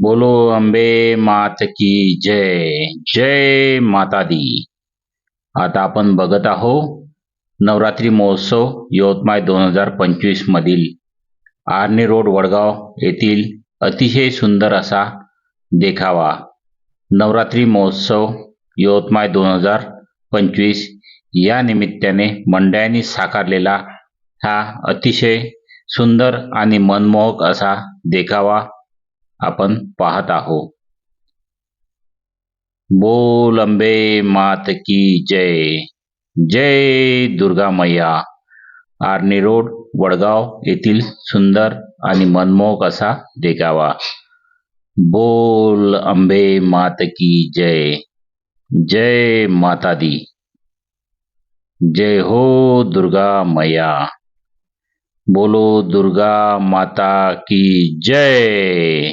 बोलो अंबे मात की जय जय माता दी आता आपण बघत आहो नवरात्री महोत्सव यवतमाळ दोन हजार पंचवीस मधील आर्णी रोड वडगाव येथील अतिशय सुंदर असा देखावा. नवरात्री महोत्सव यवतमाळ दोन हजार पंचवीस या निमित्ताने मंडळांनी साकारलेला हा अतिशय सुंदर आणि मनमोहक असा देखावा. आपण पाहत आहोत. बोल अंबे मात की जय. जय दुर्गा मैया. आर्णी रोड वडगाव येथील सुंदर आणि मनमोहक असा देखावा. बोल अंबे मात की जय. जय माता दी जय हो दुर्गा मैया. बोलो दुर्गा माता की जय.